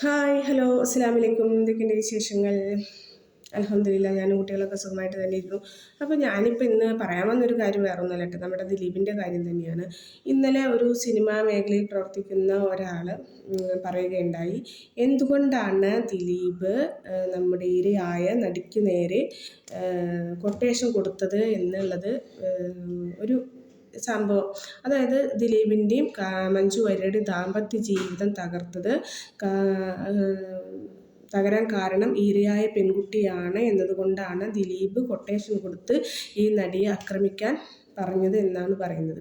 Hi hello അസ്സാം വലൈക്കും എന്തൊക്കെയുണ്ട് വിശേഷങ്ങൾ? അലഹമില്ല ഞാൻ കുട്ടികളൊക്കെ സുഖമായിട്ട് തന്നെ ഇരുന്നു അപ്പോൾ ഞാനിപ്പോൾ ഇന്ന് പറയാൻ വന്നൊരു കാര്യം വേറെ ഒന്നുമല്ല കേട്ടോ. നമ്മുടെ ദിലീപിന്റെ കാര്യം തന്നെയാണ്. ഇന്നലെ ഒരു സിനിമാ മേഖലയിൽ പ്രവർത്തിക്കുന്ന ഒരാൾ പറയുകയുണ്ടായി. എന്തുകൊണ്ടാണ് ദിലീപ് നമ്മുടെ ഇരയായ നടിക്ക് നേരെ കൊട്ടേഷൻ കൊടുത്തത് എന്നുള്ളത് ഒരു സംഭവം. അതായത് ദിലീപിന്റെയും മഞ്ജു വാര്യരുടെയും ദാമ്പത്യ ജീവിതം തകർത്തത് തകരാൻ കാരണം ഈരയായ പെൺകുട്ടിയാണ് എന്നതുകൊണ്ടാണ് ദിലീപ് കൊട്ടേഷൻ കൊടുത്ത് ഈ നടിയെ ആക്രമിക്കാൻ പറഞ്ഞത് എന്നാണ് പറയുന്നത്.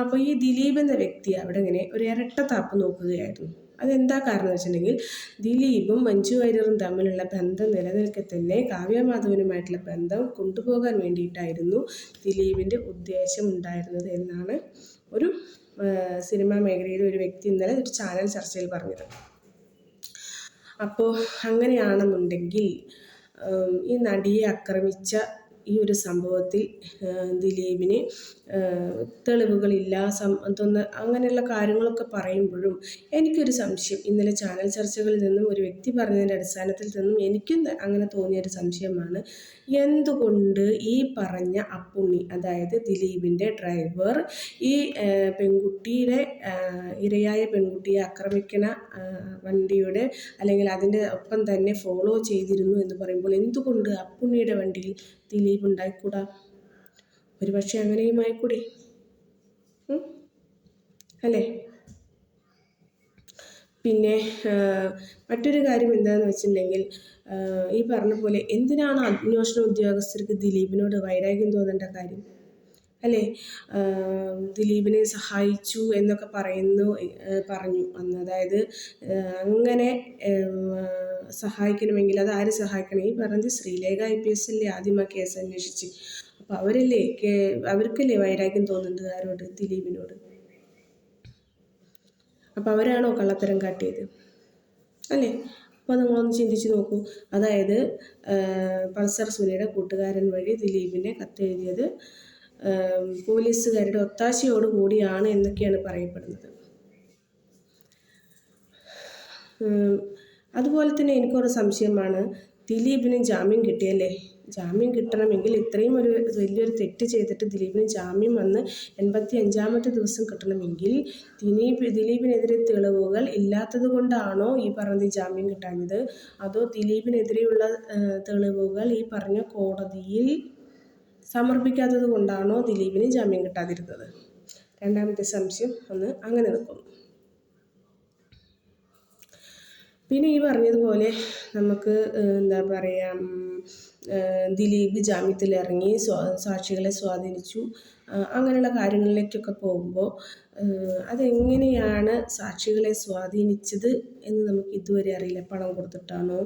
അപ്പോൾ ഈ ദിലീപ് എന്ന വ്യക്തി അവിടെ ഇങ്ങനെ ഒരു ഇരട്ടത്താപ്പ് നോക്കുകയായിരുന്നു. അതെന്താ കാരണം വെച്ചിട്ടുണ്ടെങ്കിൽ ദിലീപും മഞ്ജു വാര്യറും തമ്മിലുള്ള ബന്ധം നിലനിൽക്കെ തന്നെ കാവ്യമാധവനുമായിട്ടുള്ള ബന്ധം കൊണ്ടുപോകാൻ വേണ്ടിയിട്ടായിരുന്നു ദിലീപിന്റെ ഉദ്ദേശം ഉണ്ടായിരുന്നത് എന്നാണ് ഒരു സിനിമാ മേഖലയിലെ ഒരു വ്യക്തി ഇന്നലെ ഒരു ചാനൽ ചർച്ചയിൽ പറഞ്ഞത്. അപ്പോൾ അങ്ങനെയാണെന്നുണ്ടെങ്കിൽ ഈ നടിയെ ആക്രമിച്ച ഈ ഒരു സംഭവത്തിൽ ദിലീപിന് തെളിവുകളില്ല സം അങ്ങനെയുള്ള കാര്യങ്ങളൊക്കെ പറയുമ്പോഴും എനിക്കൊരു സംശയം. ഇന്നലെ ചാനൽ ചർച്ചകളിൽ നിന്നും ഒരു വ്യക്തി പറഞ്ഞതിന്റെ അടിസ്ഥാനത്തിൽ നിന്നും എനിക്കും അങ്ങനെ തോന്നിയൊരു സംശയമാണ്. എന്തുകൊണ്ട് ഈ പറഞ്ഞ അപ്പുണ്ണി അതായത് ദിലീപിന്റെ ഡ്രൈവർ ഈ പെൺകുട്ടിയുടെ ഇരയായ പെൺകുട്ടിയെ ആക്രമിക്കണ വണ്ടിയുടെ അല്ലെങ്കിൽ അതിന്റെ ഒപ്പം തന്നെ ഫോളോ ചെയ്തിരുന്നു എന്ന് പറയുമ്പോൾ എന്തുകൊണ്ട് അപ്പുണ്ണിയുടെ വണ്ടിയിൽ ദിലീപ് ഉണ്ടായിക്കൂടാ ഒരുപക്ഷെ അങ്ങനെയും ആയിക്കൂടി അല്ലേ? പിന്നെ മറ്റൊരു കാര്യം എന്താണെന്ന് വെച്ചിട്ടുണ്ടെങ്കിൽ ഈ പറഞ്ഞ പോലെ എന്തിനാണ് അന്വേഷണ ഉദ്യോഗസ്ഥർക്ക് ദിലീപിനോട് വൈരാഗ്യം തോന്നേണ്ട കാര്യം? അല്ലേ? ദിലീപിനെ സഹായിച്ചു എന്നൊക്കെ പറയുന്നു പറഞ്ഞു. അന്ന് അതായത് അങ്ങനെ സഹായിക്കണമെങ്കിൽ അത് ആര് സഹായിക്കണം? ഈ പറഞ്ഞത് ശ്രീലേഖ ഐ പി എസ് അല്ലേ ആദ്യം ആ കേസ് അന്വേഷിച്ച്. അപ്പോൾ അവരല്ലേ അവർക്കല്ലേ വൈരാഗ്യം തോന്നുന്നുണ്ട് ആരോട് ദിലീപിനോട്? അപ്പോൾ അവരാണോ കള്ളത്തരം കാട്ടിയത്? അല്ലേ? അപ്പോൾ നിങ്ങളൊന്ന് ചിന്തിച്ച് നോക്കൂ. അതായത് പൾസർ സുനിയുടെ കൂട്ടുകാരൻ വഴി ദിലീപിനെ കത്തെഴുതിയത് പോലീസുകാരുടെ ഒത്താശയോട് കൂടിയാണ് എന്നൊക്കെയാണ് പറയപ്പെടുന്നത്. അതുപോലെ തന്നെ എനിക്കൊരു സംശയമാണ്. ദിലീപിന് ജാമ്യം കിട്ടിയല്ലേ? ജാമ്യം കിട്ടണമെങ്കിൽ ഇത്രയും ഒരു വലിയൊരു തെറ്റ് ചെയ്തിട്ട് ദിലീപിന് ജാമ്യം വന്ന് എൺപത്തി അഞ്ചാമത്തെ ദിവസം കിട്ടണമെങ്കിൽ ദിലീപ് ദിലീപിനെതിരെ തെളിവുകൾ ഇല്ലാത്തത് കൊണ്ടാണോ ഈ പറഞ്ഞത് ജാമ്യം കിട്ടാഞ്ഞത്? അതോ ദിലീപിനെതിരെയുള്ള തെളിവുകൾ ഈ പറഞ്ഞ കോടതിയിൽ സമർപ്പിക്കാത്തത് കൊണ്ടാണോ ദിലീപിന് ജാമ്യം കിട്ടാതിരുന്നത്? രണ്ടാമത്തെ സംശയം ഒന്ന് അങ്ങനെ നിൽക്കുന്നു. പിന്നെ ഈ പറഞ്ഞതുപോലെ നമുക്ക് എന്താ പറയുക ദിലീപ് ജാമ്യത്തിലിറങ്ങി സാക്ഷികളെ സ്വാധീനിച്ചു. അങ്ങനെയുള്ള കാര്യങ്ങളിലേക്കൊക്കെ പോകുമ്പോൾ അതെങ്ങനെയാണ് സാക്ഷികളെ സ്വാധീനിച്ചത് എന്ന് നമുക്ക് ഇതുവരെ അറിയില്ല. പണം കൊടുത്തിട്ടാണോ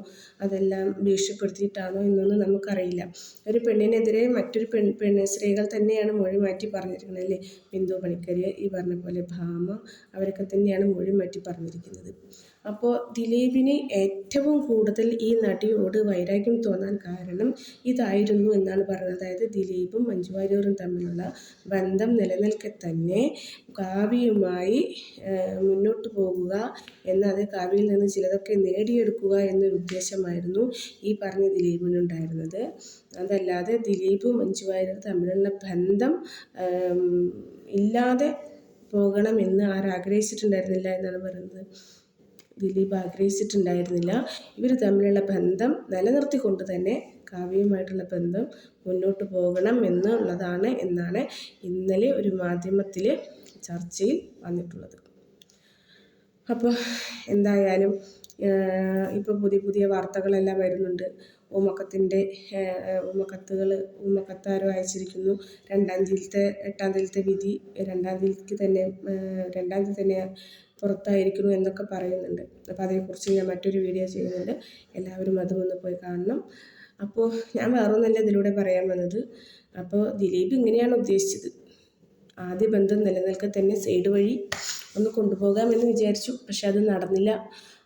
അതെല്ലാം ഭീഷണിപ്പെടുത്തിയിട്ടാണോ എന്നൊന്നും നമുക്കറിയില്ല. ഒരു പെണ്ണിനെതിരെ മറ്റൊരു പെൺ പെണ്ണ് സ്ത്രീകൾ തന്നെയാണ് മൊഴി മാറ്റി പറഞ്ഞിരിക്കുന്നത് അല്ലേ? ബിന്ദു പണിക്കർ ഈ പറഞ്ഞ പോലെ ഭാമ അവരൊക്കെ തന്നെയാണ് മൊഴി മാറ്റി പറഞ്ഞിരിക്കുന്നത്. അപ്പോൾ ദിലീപിന് ഏറ്റവും കൂടുതൽ ഈ നടിയോട് വൈരാഗ്യം തോന്നാൻ കാരണം ഇതായിരുന്നു എന്നാണ് പറഞ്ഞത്. അതായത് ദിലീപും മഞ്ജു വാര്യറും തമ്മിലുള്ള ബന്ധം നിലനിൽക്കെ തന്നെ കാവ്യയുമായി മുന്നോട്ട് പോകുക എന്നത് കാവ്യയിൽ നിന്ന് ചിലതൊക്കെ നേടിയെടുക്കുക എന്നൊരു ഉദ്ദേശമായിരുന്നു ഈ പറഞ്ഞ ദിലീപിനുണ്ടായിരുന്നത്. അതല്ലാതെ ദിലീപും മഞ്ജു വാര്യർ തമ്മിലുള്ള ബന്ധം ഇല്ലാതെ പോകണമെന്ന് ആരാഗ്രഹിച്ചിട്ടുണ്ടായിരുന്നില്ല എന്നാണ് പറയുന്നത്. ദിലീപ് ആഗ്രഹിച്ചിട്ടുണ്ടായിരുന്നില്ല. ഇവർ തമ്മിലുള്ള ബന്ധം നിലനിർത്തിക്കൊണ്ട് തന്നെ കാവ്യയുമായിട്ടുള്ള ബന്ധം മുന്നോട്ട് പോകണം എന്നുള്ളതാണ് എന്നാണ് ഇന്നലെ ഒരു മാധ്യമത്തിൽ ചർച്ചയിൽ വന്നിട്ടുള്ളത്. അപ്പോൾ എന്തായാലും ഇപ്പോൾ പുതിയ പുതിയ വാർത്തകളെല്ലാം വരുന്നുണ്ട്. ഉമ്മക്കത്തിന്റെ ഉമ്മക്കത്തുകൾ ഉമ്മക്കത്താരോ അയച്ചിരിക്കുന്നു രണ്ടാം തീയതിയിലത്തെ എട്ടാം തീയതിയിലത്തെ വിധി രണ്ടാം തീയതിക്ക് തന്നെ രണ്ടാം തീയതി തന്നെ പുറത്തായിരിക്കുന്നു എന്നൊക്കെ പറയുന്നുണ്ട്. അപ്പോൾ അതേക്കുറിച്ച് ഞാൻ മറ്റൊരു വീഡിയോ ചെയ്യുന്നുണ്ട്. എല്ലാവരും അതും ഒന്ന് പോയി കാണണം. അപ്പോൾ ഞാൻ വേറൊന്നല്ല ഇതിലൂടെ പറയാൻ വന്നത്. അപ്പോൾ ദിലീപ് ഇങ്ങനെയാണ് ഉദ്ദേശിച്ചത്. ആദ്യ ബന്ധം നിലനിൽക്കെ തന്നെ സൈഡ് വഴി ഒന്ന് കൊണ്ടുപോകാമെന്ന് വിചാരിച്ചു. പക്ഷെ അത് നടന്നില്ല.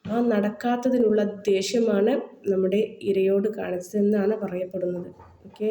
ആ നടക്കാത്തതിനുള്ള ദേഷ്യമാണ് നമ്മുടെ ഇരയോട് കാണിച്ചതെന്നാണ് പറയപ്പെടുന്നത്. ഓക്കേ